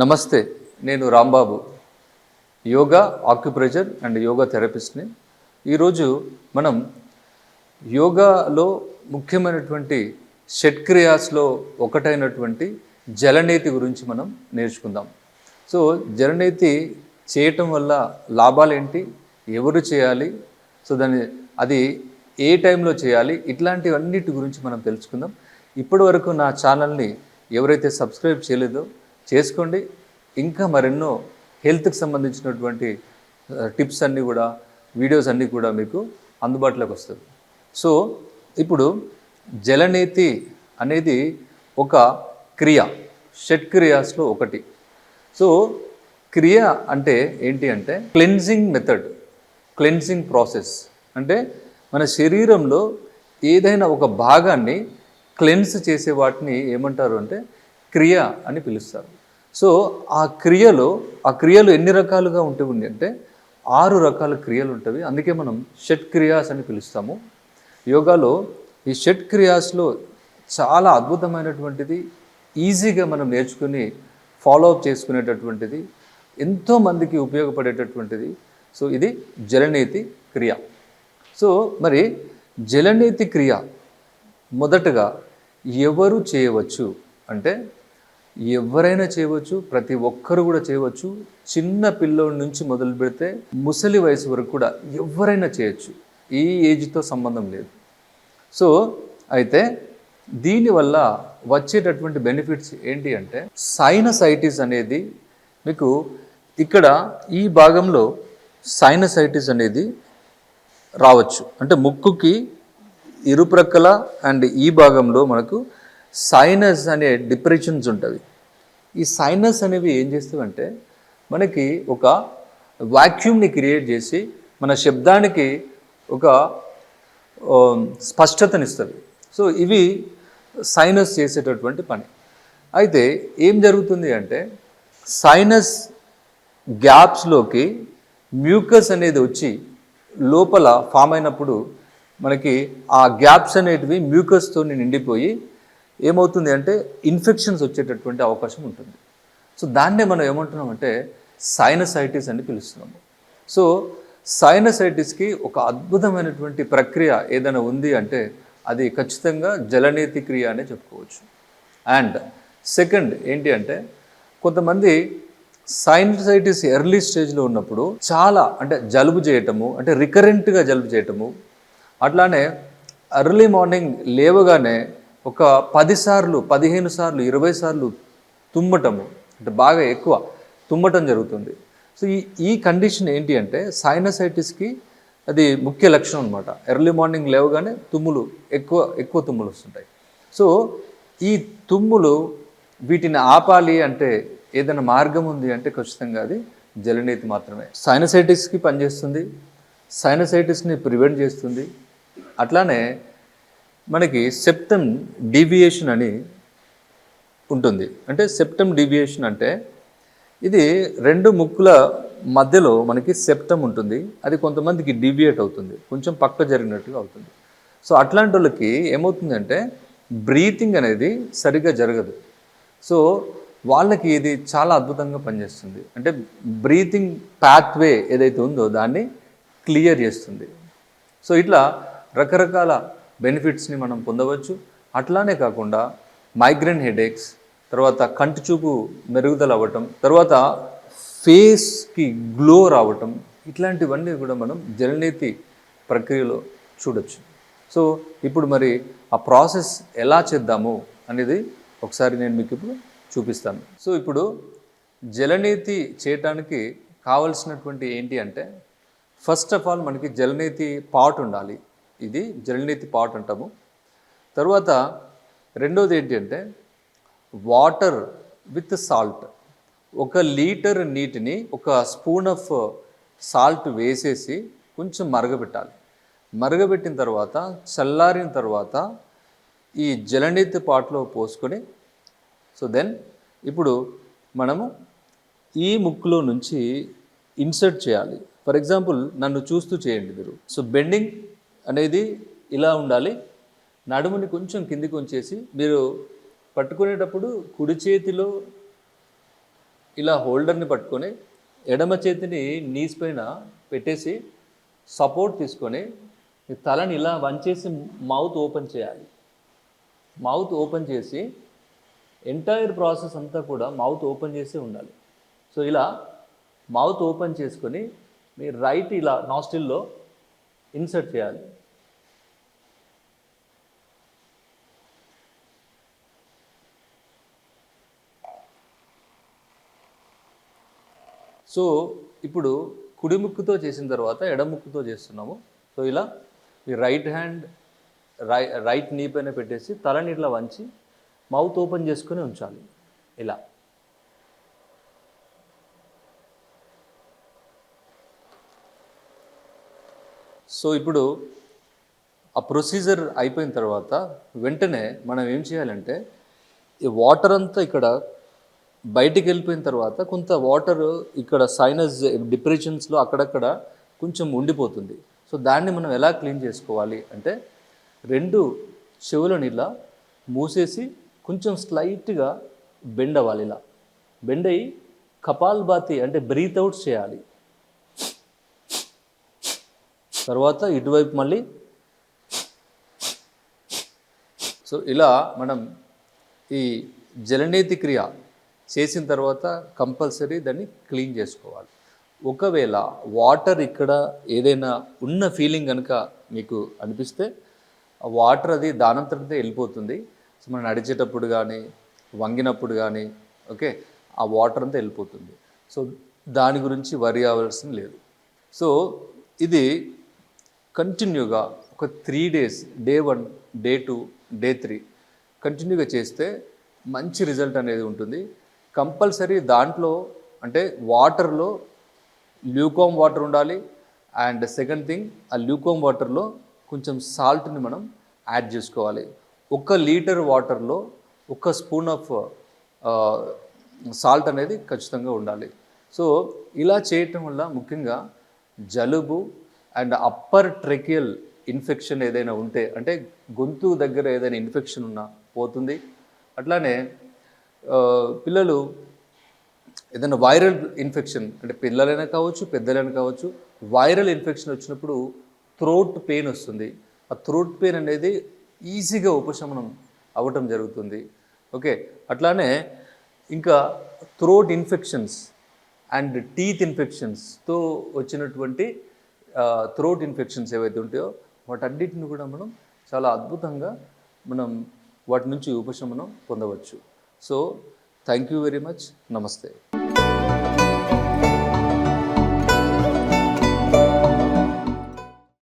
నమస్తే నేను Rambabu. Yoga acupressure and yoga థెరపిస్ట్ని. ఈరోజు మనం యోగాలో ముఖ్యమైనటువంటి షట్క్రియాస్లో ఒకటైనటువంటి జలనేతి గురించి మనం నేర్చుకుందాం. సో జలనేతి చేయటం వల్ల లాభాలు ఏంటి ఎవరు చేయాలి? సో దాన్ని అది ఏ టైంలో చేయాలి? ఇట్లాంటివన్నిటి గురించి మనం తెలుసుకుందాం. ఇప్పటి వరకు నా ఛానల్ని ఎవరైతే సబ్స్క్రైబ్ చేయలేదో చేసుకోండి. ఇంకా మరెన్నో హెల్త్కి సంబంధించినటువంటి టిప్స్ అన్నీ కూడా వీడియోస్ అన్నీ కూడా మీకు అందుబాటులోకి వస్తుంది సో ఇప్పుడు జలనేతి అనేది ఒక క్రియ షట్క్రియాస్లో ఒకటి. సో క్రియ అంటే ఏంటి అంటే క్లెన్జింగ్ మెథడ్ క్లెన్జింగ్ ప్రాసెస్. అంటే మన శరీరంలో ఏదైనా ఒక భాగాన్ని క్లెన్స్ చేసే వాటిని ఏమంటారు అంటే క్రియ అని పిలుస్తారు. సో ఆ క్రియలో ఆ క్రియలు ఎన్ని రకాలుగా ఉంటుంది అంటే ఆరు రకాల క్రియలు ఉంటవి. అందుకే మనం షట్ క్రియాస్ అని పిలుస్తాము. యోగాలో ఈ షట్ క్రియాస్లో చాలా అద్భుతమైనటువంటిది ఈజీగా మనం నేర్చుకుని ఫాలో అప్ చేసుకునేటటువంటిది ఎంతోమందికి ఉపయోగపడేటటువంటిది. సో ఇది జలనేతి క్రియ. సో మరి జలనేతి క్రియ మొదటగా ఎవరు చేయవచ్చు అంటే ఎవరైనా చేయవచ్చు ప్రతి ఒక్కరు కూడా చేయవచ్చు. చిన్న పిల్లోడి నుంచి మొదలు పెడితే ముసలి వయసు వరకు కూడా ఎవరైనా చేయొచ్చు. ఈ ఏజ్తో సంబంధం లేదు. సో అయితే దీనివల్ల వచ్చేటటువంటి బెనిఫిట్స్ ఏంటి అంటే సైనసైటిస్ అనేది మీకు ఇక్కడ ఈ భాగంలో సైనసైటిస్ అనేది రావచ్చు. అంటే ముక్కుకి ఇరుప్రక్కల అండ్ ఈ భాగంలో మనకు సైనస్ అనే డిప్రెషన్స్ ఉంటుంది. ఈ సైనస్ అనేవి ఏం చేస్తావంటే మనకి ఒక వాక్యూమ్ని క్రియేట్ చేసి మన శబ్దానికి ఒక um, స్పష్టతనిస్తుంది. సో ఇవి సైనస్ చేసేటటువంటి పని. అయితే ఏం జరుగుతుంది అంటే సైనస్ గ్యాప్స్లోకి మ్యూకస్ అనేది వచ్చి లోపల ఫామ్ అయినప్పుడు మనకి ఆ గ్యాప్స్ అనేటివి మ్యూకస్తో నిండిపోయి ఏమవుతుంది అంటే ఇన్ఫెక్షన్స్ వచ్చేటటువంటి అవకాశం ఉంటుంది. సో దాన్నే మనం ఏమంటున్నామంటే సైనసైటిస్ అని పిలుస్తున్నాము. సో సైనసైటిస్కి ఒక అద్భుతమైనటువంటి ప్రక్రియ ఏదైనా ఉంది అంటే అది ఖచ్చితంగా జలనేతి క్రియ అనే చెప్పుకోవచ్చు. అండ్ సెకండ్ ఏంటి అంటే కొంతమంది సైనసైటిస్ ఎర్లీ స్టేజ్లో ఉన్నప్పుడు చాలా అంటే జలుబు చేయటము అంటే రికరెంట్గా జలుబు చేయటము అట్లానే ఎర్లీ మార్నింగ్ లేవగానే ఒక పదిసార్లు పదిహేను సార్లు ఇరవై సార్లు తుమ్మటము అంటే బాగా ఎక్కువ తుమ్మటం జరుగుతుంది. సో ఈ ఈ కండిషన్ ఏంటి అంటే సైనసైటిస్కి అది ముఖ్య లక్షణం అనమాట ఎర్లీ మార్నింగ్ లేవగానే తుమ్ములు ఎక్కువ ఎక్కువ తుమ్ములు వస్తుంటాయి. సో ఈ తుమ్ములు వీటిని ఆపాలి అంటే ఏదైనా మార్గం ఉంది అంటే ఖచ్చితంగా అది జలనీతి మాత్రమే. సైనసైటిస్కి పనిచేస్తుంది సైనసైటిస్ని ప్రివెంట్ చేస్తుంది. అట్లానే మనకి సెప్టమ్ డీవియేషన్ అని ఉంటుంది. అంటే సెప్టమ్ డీవియేషన్ అంటే ఇది రెండు ముక్కుల మధ్యలో మనకి సెప్టమ్ ఉంటుంది. అది కొంతమందికి డీవియేట్ అవుతుంది. కొంచెం పక్క జరిగినట్టుగా అవుతుంది. సో అట్లాంటి వాళ్ళకి ఏమవుతుందంటే బ్రీతింగ్ అనేది సరిగ్గా జరగదు. సో వాళ్ళకి ఇది చాలా అద్భుతంగా పనిచేస్తుంది. అంటే బ్రీతింగ్ పాత్వే ఏదైతే ఉందో దాన్ని క్లియర్ చేస్తుంది. సో ఇట్లా రకరకాల బెనిఫిట్స్ని మనం పొందవచ్చు. అట్లానే కాకుండా మైగ్రేన్ హెడేక్స్ తర్వాత కంటి చూపు మెరుగుదల అవ్వటం తర్వాత ఫేస్కి గ్లో రావటం ఇట్లాంటివన్నీ కూడా మనం జలనేతి ప్రక్రియలో చూడొచ్చు. సో ఇప్పుడు మరి ఆ ప్రాసెస్ ఎలా చేద్దాము అనేది ఒకసారి నేను మీకు ఇప్పుడు చూపిస్తాను. సో ఇప్పుడు జలనేతి చేయటానికి కావలసినటువంటి ఏంటి అంటే ఫస్ట్ ఆఫ్ ఆల్ మనకి జలనేతి పాట్ ఉండాలి. ఇది జలనీతి పాట్ అంటాము. తర్వాత రెండోది ఏంటి అంటే వాటర్ విత్ సాల్ట్. ఒక లీటర్ నీటిని ఒక స్పూన్ ఆఫ్ సాల్ట్ వేసేసి కొంచెం మరగబెట్టాలి. మరగబెట్టిన తర్వాత చల్లారిన తర్వాత ఈ జలనీతి పాట్లో పోసుకొని సో దెన్ ఇప్పుడు మనము ఈ ముక్కులో నుంచి ఇన్సర్ట్ చేయాలి. ఫర్ ఎగ్జాంపుల్ నన్ను చూస్తూ చేయండి మీరు. సో బెండింగ్ అనేది ఇలా ఉండాలి. నడుముని కొంచెం కిందికి ఉంచేసి మీరు పట్టుకునేటప్పుడు కుడి చేతిలో ఇలా హోల్డర్ని పట్టుకొని ఎడమ చేతిని నీస్ పైన పెట్టేసి సపోర్ట్ తీసుకొని మీ తలని ఇలా వంచేసి మౌత్ ఓపెన్ చేయాలి. మౌత్ ఓపెన్ చేసి ఎంటైర్ ప్రాసెస్ అంతా కూడా మౌత్ ఓపెన్ చేసి ఉండాలి. సో ఇలా మౌత్ ఓపెన్ చేసుకొని మీ రైట్ ఇలా నాస్టిల్లో ఇన్సర్ట్ చేయాలి. సో ఇప్పుడు కుడి ముక్కుతో చేసిన తర్వాత ఎడముక్కుతో చేస్తున్నాము. సో ఇలా మీ రైట్ హ్యాండ్ రై రైట్ నీ పైన పెట్టేసి తలని ఇట్లా వంచి మౌత్ ఓపెన్ చేసుకొని ఉంచాలి. ఇలా. సో ఇప్పుడు ఆ ప్రొసీజర్ అయిపోయిన తర్వాత వెంటనే మనం ఏం చేయాలంటే ఈ వాటర్ అంతా ఇక్కడ బయటికి వెళ్ళిపోయిన తర్వాత కొంత వాటర్ ఇక్కడ సైనస్ డిప్రెషన్స్లో అక్కడక్కడ కొంచెం ఉండిపోతుంది. సో దాన్ని మనం ఎలా క్లీన్ చేసుకోవాలి అంటే రెండు చెవులను ఇలా మూసేసి కొంచెం స్లైట్గా బెండ్ అవ్వాలి ఇలా. బెండ్ అయ్యి కపాల్ బాతి అంటే బ్రీత్ అవుట్ చేయాలి. తర్వాత ఇటువైపు మళ్ళీ. సో ఇలా మనం ఈ జలనేతి క్రియ చేసిన తర్వాత కంపల్సరీ దాన్ని క్లీన్ చేసుకోవాలి. ఒకవేళ వాటర్ ఇక్కడ ఏదైనా ఉన్న ఫీలింగ్ కనుక మీకు అనిపిస్తే వాటర్ అది దానంతటదే వెళ్ళిపోతుంది. సో మనం నడిచేటప్పుడు కానీ వంగినప్పుడు కానీ ఓకే ఆ వాటర్ అంతా వెళ్ళిపోతుంది. సో దాని గురించి వరి అవ్వాల్సిన లేదు. సో ఇది కంటిన్యూగా ఒక three days day one day two day three కంటిన్యూగా చేస్తే మంచి రిజల్ట్ అనేది ఉంటుంది. కంపల్సరీ దాంట్లో అంటే వాటర్లో ల్యూకామ్ వాటర్ ఉండాలి. అండ్ సెకండ్ థింగ్ ఆ ల్యూకామ్ వాటర్లో కొంచెం సాల్ట్ని మనం యాడ్ చేసుకోవాలి. ఒక లీటర్ వాటర్లో ఒక స్పూన్ ఆఫ్ సాల్ట్ అనేది ఖచ్చితంగా ఉండాలి. సో ఇలా చేయటం వల్ల ముఖ్యంగా జలుబు అండ్ అప్పర్ ట్రెకియల్ ఇన్ఫెక్షన్ ఏదైనా ఉంటే అంటే గొంతు దగ్గర ఏదైనా ఇన్ఫెక్షన్ ఉన్నా పోతుంది. అట్లానే పిల్లలు ఏదైనా వైరల్ ఇన్ఫెక్షన్ అంటే పిల్లలైనా కావచ్చు పెద్దలైనా కావచ్చు వైరల్ ఇన్ఫెక్షన్ వచ్చినప్పుడు థ్రోట్ పెయిన్ వస్తుంది. ఆ థ్రోట్ పెయిన్ అనేది ఈజీగా ఉపశమనం అవ్వటం జరుగుతుంది. ఓకే? అట్లానే ఇంకా థ్రోట్ ఇన్ఫెక్షన్స్ అండ్ టీత్ ఇన్ఫెక్షన్స్తో వచ్చినటువంటి థ్రోట్ ఇన్ఫెక్షన్స్ ఏవైతే ఉంటాయో వాటన్నిటిని కూడా మనం చాలా అద్భుతంగా మనం వాటి నుంచి ఉపశమనం పొందవచ్చు. So thank you very much నమస్తే